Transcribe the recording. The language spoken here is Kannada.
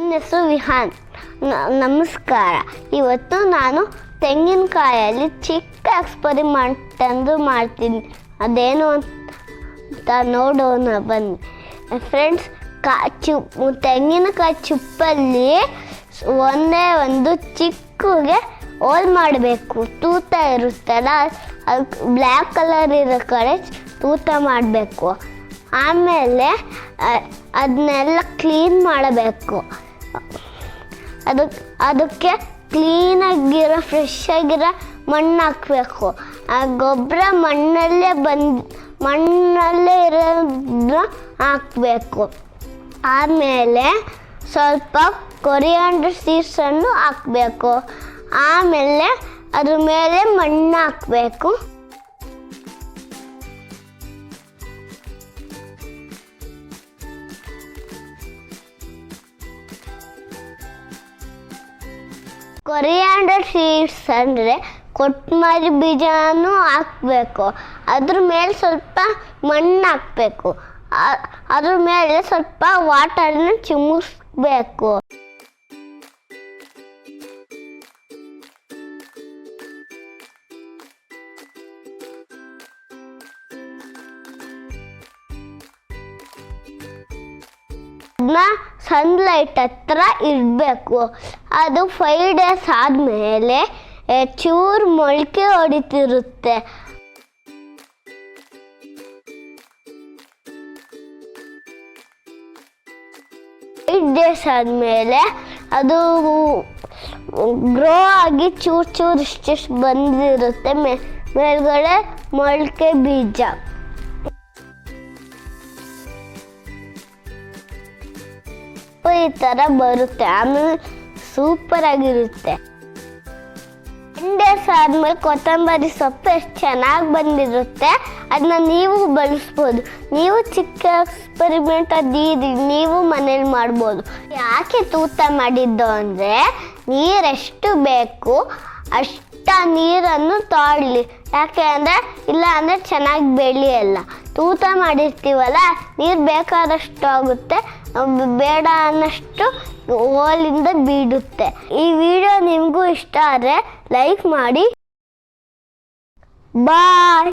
ನನ್ನ ಹೆಸರು ವಿಹಾನ್ ನಮಸ್ಕಾರ. ಇವತ್ತು ನಾನು ತೆಂಗಿನಕಾಯಲ್ಲಿ ಚಿಕ್ಕ ಎಕ್ಸ್ಪರಿಮೆಂಟ್ ಅಂದು ಮಾಡ್ತೀನಿ. ಅದೇನು ಅಂತ ನೋಡೋಣ, ಬನ್ನಿ. ಫ್ರೆಂಡ್ಸ್ ಕಾ, ಚುಪ್, ತೆಂಗಿನಕಾಯಿ ಚುಪ್ಪಲ್ಲಿ ಒಂದೇ ಒಂದು ಚಿಕ್ಕಗೆ ಹೋಲ್ ಮಾಡಬೇಕು. ತೂತ ಇರುತ್ತಲ್ಲ, ಅದು ಬ್ಲ್ಯಾಕ್ ಕಲರ್ ಇರೋ ಕಡೆ ತೂತ ಮಾಡಬೇಕು. ಆಮೇಲೆ ಅದನ್ನೆಲ್ಲ ಕ್ಲೀನ್ ಮಾಡಬೇಕು. ಅದಕ್ಕೆ ಅದಕ್ಕೆ ಕ್ಲೀನಾಗಿರೋ ಫ್ರೆಶ್ ಆಗಿರೋ ಮಣ್ಣು ಹಾಕಬೇಕು. ಆ ಗೊಬ್ಬರ ಮಣ್ಣಲ್ಲೇ ಬಂದು, ಮಣ್ಣಲ್ಲೇ ಇರೋದನ್ನ ಹಾಕಬೇಕು. ಆಮೇಲೆ ಸ್ವಲ್ಪ ಕೊರಿಯಾಂಡರ್ ಸೀಡ್ಸನ್ನು ಹಾಕಬೇಕು. ಆಮೇಲೆ ಅದ್ರ ಮೇಲೆ ಮಣ್ಣು ಹಾಕಬೇಕು. ಕೊರಿಯಾಂಡರ್ ಸೀಡ್ಸ್ ಅಂದರೆ ಕೊಟ್ಮಾರಿ ಬೀಜನೂ ಹಾಕಬೇಕು. ಅದ್ರ ಮೇಲೆ ಸ್ವಲ್ಪ ಮಣ್ಣು ಹಾಕಬೇಕು. ಅದ್ರ ಮೇಲೆ ಸ್ವಲ್ಪ ವಾಟರ್ನ ಚಿಮುಸ್ಬೇಕು ಅದನ್ನ ಸನ್ಲೈಟ್ ಹತ್ರ ಇಡಬೇಕು. ಅದು ಫೈವ್ ಡೇಸ್ ಆದಮೇಲೆ ಚೂರು ಮೊಳಕೆ ಹೊಡಿತಿರುತ್ತೆ. ಫೈವ್ ಡೇಸ್ ಆದಮೇಲೆ ಅದು ಗ್ರೋ ಆಗಿ ಚೂರು ಚೂರು ಇಷ್ಟಿಷ್ಟು ಬಂದಿರುತ್ತೆ ಮೇಲ್ಗಡೆ ಮೊಳಕೆ ಬೀಜ. ಈ ಥರ ಬರುತ್ತೆ. ಆಮೇಲೆ ಸೂಪರ್ ಆಗಿರುತ್ತೆ. ಟೆನ್ ಡೇಸ್ ಆದಮೇಲೆ ಕೊತ್ತಂಬರಿ ಸೊಪ್ಪು ಎಷ್ಟು ಚೆನ್ನಾಗಿ ಬಂದಿರುತ್ತೆ. ಅದನ್ನ ನೀವು ಬಳಸ್ಬೋದು. ನೀವು ಚಿಕ್ಕ ಎಕ್ಸ್ಪರಿಮೆಂಟ್ ಅದು ನೀವು ಮನೇಲಿ ಮಾಡ್ಬೋದು. ಯಾಕೆ ತೂತ ಮಾಡಿದ್ದು ಅಂದರೆ ನೀರೆಷ್ಟು ಬೇಕು ಅಷ್ಟ ನೀರನ್ನು ತಾಳಲಿ. ಯಾಕೆ ಅಂದರೆ ಇಲ್ಲ ಅಂದರೆ ಚೆನ್ನಾಗಿ ಬೆಳೆಯಲ್ಲ. ತೂತ ಮಾಡಿರ್ತೀವಲ್ಲ, ನೀರು ಬೇಕಾದಷ್ಟು ಆಗುತ್ತೆ. ಬೇಡ ಅನ್ನಷ್ಟು ಓಲಿಂದ ಬೀಡುತ್ತೆ. ಈ ವಿಡಿಯೋ ನಿಮಗೂ ಇಷ್ಟ ಆದರೆ ಲೈಕ್ ಮಾಡಿ. ಬಾಯ್.